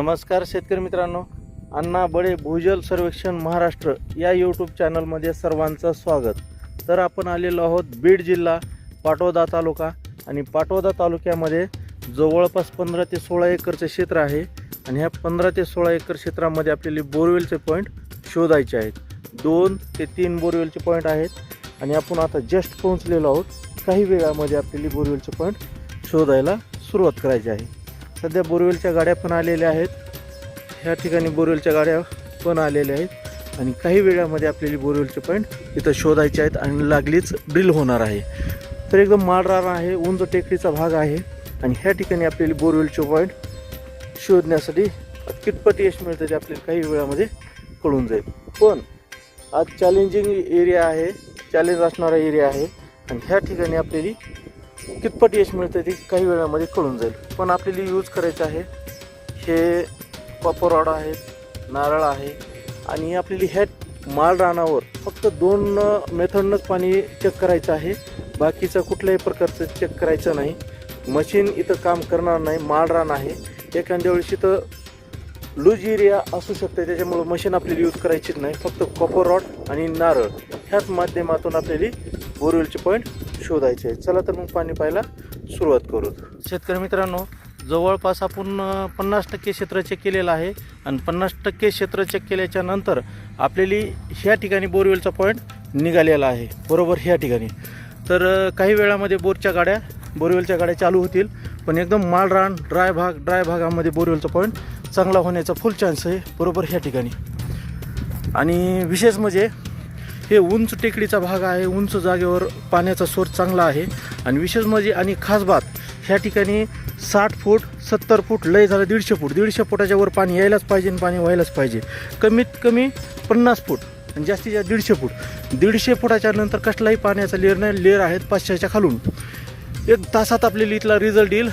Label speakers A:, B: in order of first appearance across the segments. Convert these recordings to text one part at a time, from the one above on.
A: नमस्कार शेतकरी मित्रांनो. अण्णा बडे भूजल सर्वेक्षण महाराष्ट्र या यूट्यूब चॅनलमध्ये सर्वांचं स्वागत. तर आपण आलेलो आहोत बीड जिल्हा पाटोदा तालुका आणि पाटोदा तालुक्यामध्ये जवळपास पंधरा ते सोळा एकरचं क्षेत्र आहे आणि ह्या पंधरा ते सोळा एकर क्षेत्रामध्ये आपल्याला बोरवेलचे पॉईंट शोधायचे आहेत. दोन ते तीन बोरवेलचे पॉईंट आहेत आणि आपण आता जस्ट पोहोचलेलो आहोत. काही वेळामध्ये आपल्याला बोरवेलचे पॉईंट शोधायला सुरुवात करायची आहे. सध्या बोरवेलच्या गाड्या पण आलेल्या आहेत. ह्या ठिकाणी बोरवेलच्या गाड्या पण आलेल्या आहेत. आणि काही वेळामध्ये आपल्याला बोरवेलचे पॉईंट इथं शोधायचे आहेत आणि लागलीच ड्रिल होणार आहे. तर एकदम माळरान आहे उंच टेकडीचा भाग आहे. आणि ह्या ठिकाणी आपल्याला बोरवेलचे पॉईंट शोधण्यासाठी कितपत यश मिळतं ते आपल्याला काही वेळामध्ये कळून जाईल. पण आज चॅलेंजिंग एरिया आहे चॅलेंज असणारा एरिया आहे. आणि ह्या ठिकाणी आपल्याला कितपत यश मिळतं ते काही वेळामध्ये कळून जाईल. पण आपल्याला यूज करायचं आहे. हे कॉपर आहेत नारळ आहे आणि आपल्याला ह्या माळ रानावर फक्त दोन मेथडनंच पाणी चेक करायचं आहे. बाकीचं कुठल्याही प्रकारचं चेक करायचं नाही. मशीन इथं काम करणार नाही माल रान आहे. एखाद्या वेळेस इथं लूज एरिया असू शकते त्याच्यामुळं मशीन आपल्याला यूज करायचीच नाही. फक्त कॉपर रॉड आणि नारळ ह्याच माध्यमातून आपल्याला बोरवेलचे पॉईंट शोधायचे आहे चला तर मग पाणी पाहायला सुरुवात करू शेतकरी मित्रांनो जवळपास आपण पन्नास टक्के क्षेत्र चेक केलेलं आहे. आणि पन्नास टक्के क्षेत्र चेक केल्याच्यानंतर आपल्याली ह्या ठिकाणी बोरवेलचा पॉईंट निघालेला आहे. बरोबर ह्या ठिकाणी. तर काही वेळामध्ये बोरच्या गाड्या बोरवेलच्या गाड्या चालू होतील. पण एकदम माळरान ड्राय भाग ड्राय भागामध्ये बोरवेलचा पॉईंट चांगला होण्याचा फुल चान्स आहे. बरोबर ह्या ठिकाणी. आणि विशेष म्हणजे हे उंच टेकडीचा भाग आहे उंच जागेवर पाण्याचा सोर्स चांगला आहे. आणि विशेष म्हणजे आणि खास बात ह्या ठिकाणी साठ फूट सत्तर फूट लय झालं दीडशे फूट. दीडशे फुटाच्या वर पाणी यायलाच पाहिजे आणि पाणी व्हायलाच पाहिजे. कमीत कमी पन्नास फूट आणि जास्तीत जास्त दीडशे फूट. दीडशे फुटाच्या नंतर कसलाही पाण्याचा लेअर नाही लेअर आहेत पाचशेच्या खालून. एक तासात आपल्याला इथला रिझल्ट येईल.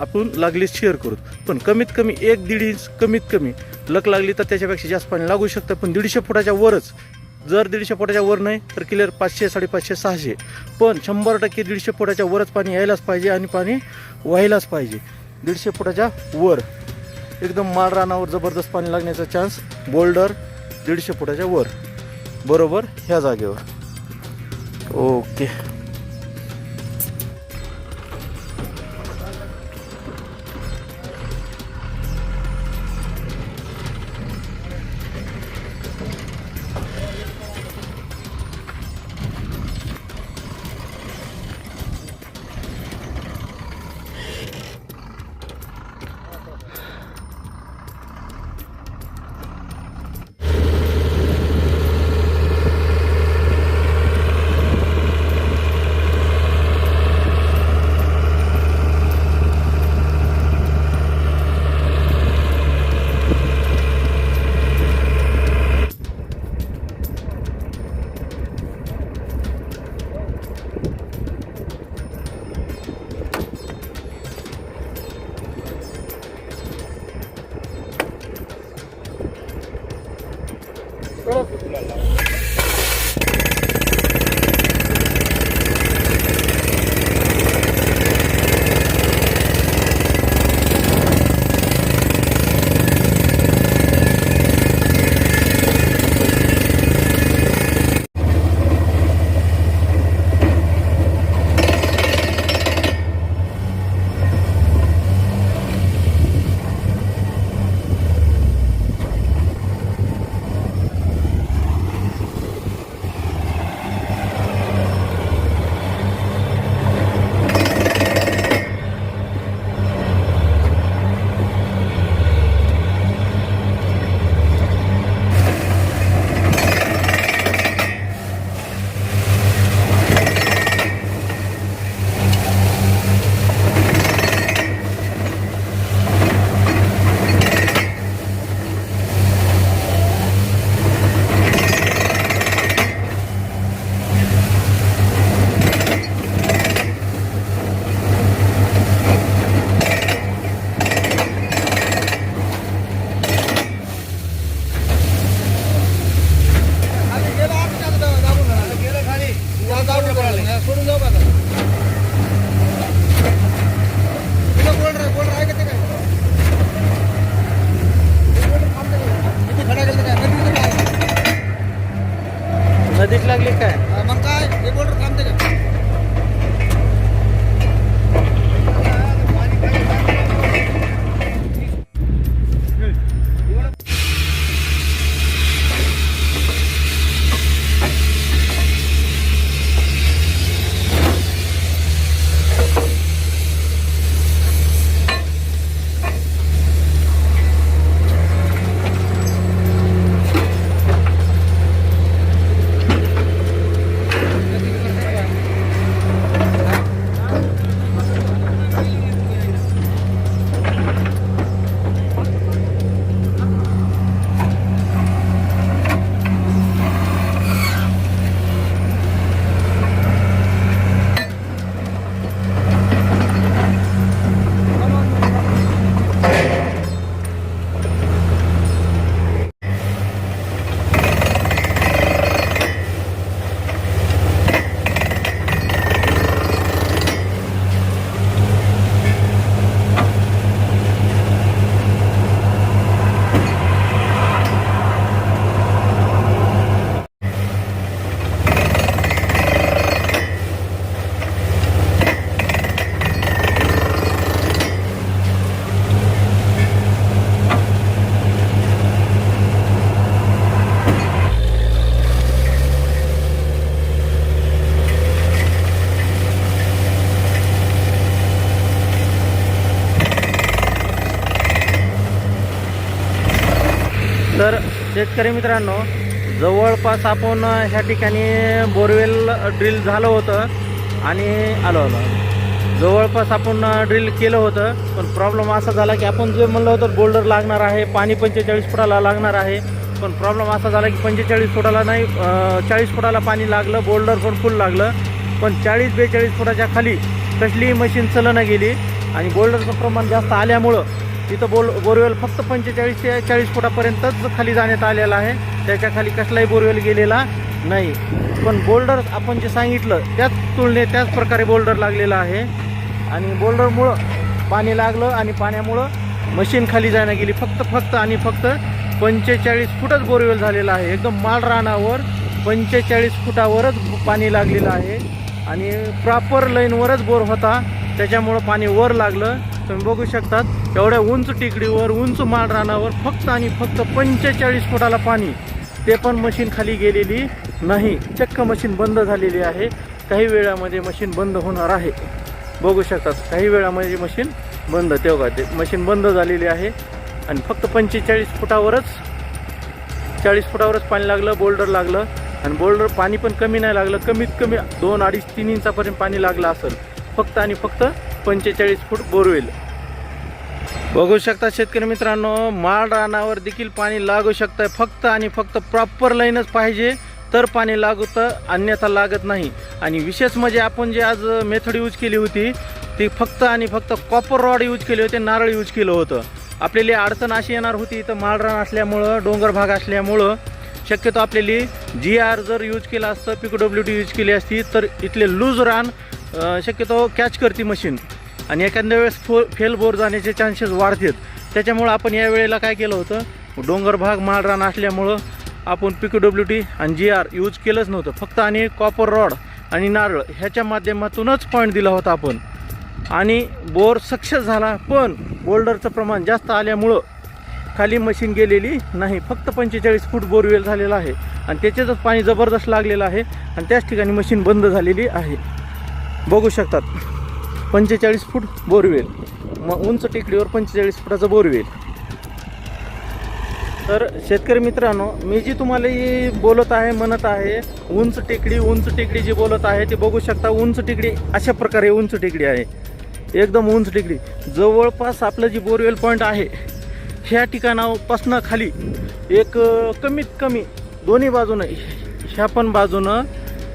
A: आपण लागलीच शेअर करू पण कमीत कमी एक दीड इंच कमीत कमी. लक लागली तर त्याच्यापेक्षा जास्त पाणी लागू शकतं. पण दीडशे फुटाच्या वरच जर दीडशे फुटाच्या वर नाही तर क्लिअर पाचशे साडेपाचशे सहाशे. पण शंभर टक्के दीडशे फुटाच्या वरच पाणी यायलाच पाहिजे आणि पाणी व्हायलाच पाहिजे. दीडशे फुटाच्या वर. एकदम माळ रानावर जबरदस्त पाणी लागण्याचा चान्स बोल्डर दीडशे फुटाच्या वर. बरोबर? ह्या जागेवर. ओके शेतकरी मित्रांनो जवळपास आपण ह्या ठिकाणी बोरवेल ड्रिल झालं होतं आणि आलो आलो. जवळपास आपण ड्रिल केलं होतं पण प्रॉब्लेम असा झाला की आपण जे म्हणलं होतं बोल्डर लागणार आहे पाणी पंचेचाळीस फुटाला लागणार आहे पण प्रॉब्लेम असा झाला की पंचेचाळीस फुटाला नाही चाळीस फुटाला पाणी लागलं बोल्डर पण फुल लागलं पण चाळीस बेचाळीस फुटाच्या खाली कसलीही मशीन चलनं गेली आणि बोल्डरचं प्रमाण जास्त आल्यामुळं तिथं बोल बोरवेल फक्त पंचेचाळीस ते चाळीस फुटापर्यंतच खाली जाण्यात आलेला आहे. त्याच्याखाली कसलाही बोरवेल गेलेला नाही. पण बोल्डर आपण जे सांगितलं त्याच तुलनेत त्याच प्रकारे बोल्डर लागलेला आहे. आणि बोल्डरमुळं पाणी लागलं आणि पाण्यामुळं मशीन खाली जायला गेली. फक्त फक्त आणि फक्त पंचेचाळीस फुटच बोरवेल झालेला आहे. एकदम माळ रानावर पंचेचाळीस फुटावरच पाणी लागलेलं आहे. आणि प्रॉपर लाईनवरच बोर होता. त्याच्यामुळं पाणी वर लागलं. तुम्ही बघू शकतात एवढ्या उंच टेकडीवर उंच माळरानावर फक्त आणि फक्त पंचेचाळीस फुटाला पाणी. ते पण मशीन खाली गेलेली नाही. चक्क मशीन बंद झालेली आहे. काही वेळामध्ये मशीन बंद होणार आहे. बघू शकतात काही वेळामध्ये मशीन बंद. तेव्हा ते मशीन बंद झालेली आहे. आणि फक्त पंचेचाळीस फुटावरच चाळीस फुटावरच पाणी लागलं बोल्डर लागलं. आणि बोल्डर पाणी पण कमी नाही लागलं. कमीत कमी दोन अडीच तीन इंचापर्यंत पाणी लागलं असेल. फक्त आणि फक्त पंचेचाळीस फूट बोरवेल. बघू शकता शेतकरी मित्रांनो माळ रानावर देखील पाणी लागू शकतं फक्त आणि फक्त प्रॉपर लाईनच पाहिजे तर पाणी लागतं अन्यथा लागत नाही. आणि विशेष म्हणजे आपण जे आज मेथड यूज केली होती ती फक्त आणि फक्त कॉपर रॉड यूज केले होते नारळ यूज केलं होतं. आपल्याला अडचण अशी येणार होती इथं माळरान असल्यामुळं डोंगर भाग असल्यामुळं शक्यतो आपल्याली जी आर जर यूज केलं असतं पिको डब्ल्यू टी यूज केली असती तर इथले लूज रान शक्यतो कॅच करते मशीन आणि एखाद्या वेळेस फो फेल बोर जाण्याचे चान्सेस वाढतात. त्याच्यामुळं आपण या वेळेला काय केलं होतं? डोंगर भाग माळरान असल्यामुळं आपण पिको डब्ल्यू टी आणि जी आर यूज केलंच नव्हतं. फक्त आणि कॉपर रॉड आणि नारळ ह्याच्या माध्यमातूनच पॉईंट दिला होता आपण. आणि बोर सक्सेस झाला पण बोल्डरचं प्रमाण जास्त आल्यामुळं खाली मशीन गेलेली नाही. फक्त पंचेचाळीस फूट बोरवेल झालेला आहे. आणि त्याच्यातच पाणी जबरदस्त लागलेलं आहे. आणि त्याच ठिकाणी मशीन बंद झालेली आहे. बघू शकतात. पंचेचाळीस फूट बोरवेल. मग उंच टेकडीवर पंचेचाळीस फुटाचा बोरवेल. तर शेतकरी मित्रांनो मी जी तुम्हाला ही बोलत आहे म्हणत आहे उंच टेकडी उंच टेकडी जी बोलत आहे ते बघू शकता उंच टेकडी अशा प्रकारे उंच टेकडी आहे. एकदम उंच टेकडी. जवळपास आपलं जी बोरवेल पॉईंट आहे ह्या ठिकाणापासनं खाली एक कमीत कमी दोन्ही बाजूनं ह्या पण बाजूनं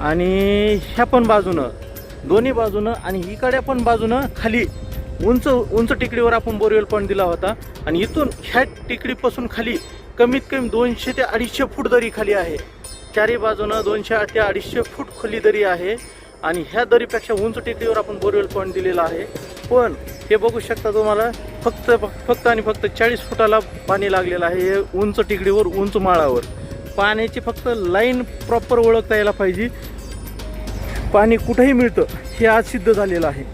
A: आणि ह्या पण बाजूनं दोन्ही बाजूनं आणि इकडे पण बाजूनं खाली उंच उंच टेकडीवर आपण बोरवेल पॉईंट दिला होता. आणि इथून ह्या टेकडीपासून खाली कमीत कमी दोनशे ते अडीचशे फूट दरी खाली आहे. चारी बाजूनं दोनशे ते अडीचशे फूट खोली दरी आहे. आणि ह्या दरीपेक्षा उंच टेकडीवर आपण बोरवेल पॉईंट दिलेला आहे. पण हे बघू शकता तुम्हाला फक्त फक्त आणि फक्त चाळीस फुटाला पाणी लागलेलं आहे हे उंच टेकडीवर उंच माळावर. पाण्याची फक्त लाईन प्रॉपर ओळखता यायला पाहिजे. पाणी कुठेही मिळतं हे आज सिद्ध झालेलं आहे.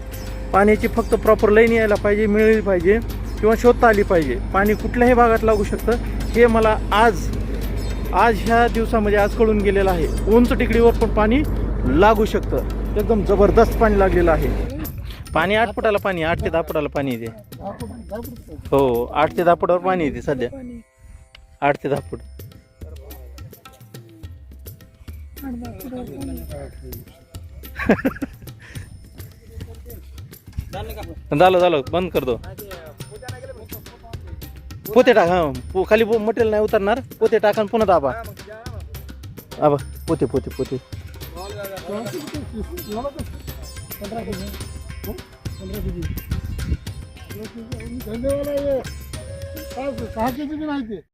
A: पाण्याची फक्त प्रॉपर लाईन यायला पाहिजे मिळली पाहिजे किंवा शोधता आली पाहिजे. पाणी कुठल्याही भागात लागू शकतं. हे मला आज आज ह्या दिवसामध्ये आज कळून गेलेलं आहे. उंच टेकडीवर पण पाणी लागू शकतं. एकदम जबरदस्त पाणी लागलेलं आहे. पाणी आठ फुटाला पाणी आठ ते दहा फुटाला पाणी येते. हो आठ ते दहा फुटावर पाणी येते सध्या. आठ ते दहा फूट. झालं झालं. बंद करतो. पोते टाक हा. पो- खाली मटेरियल नाही उतरणार. पोते टाका आणि पुन्हा दाबा. आबा पोते पोते पोते.
B: सहा केजी बी नाही ते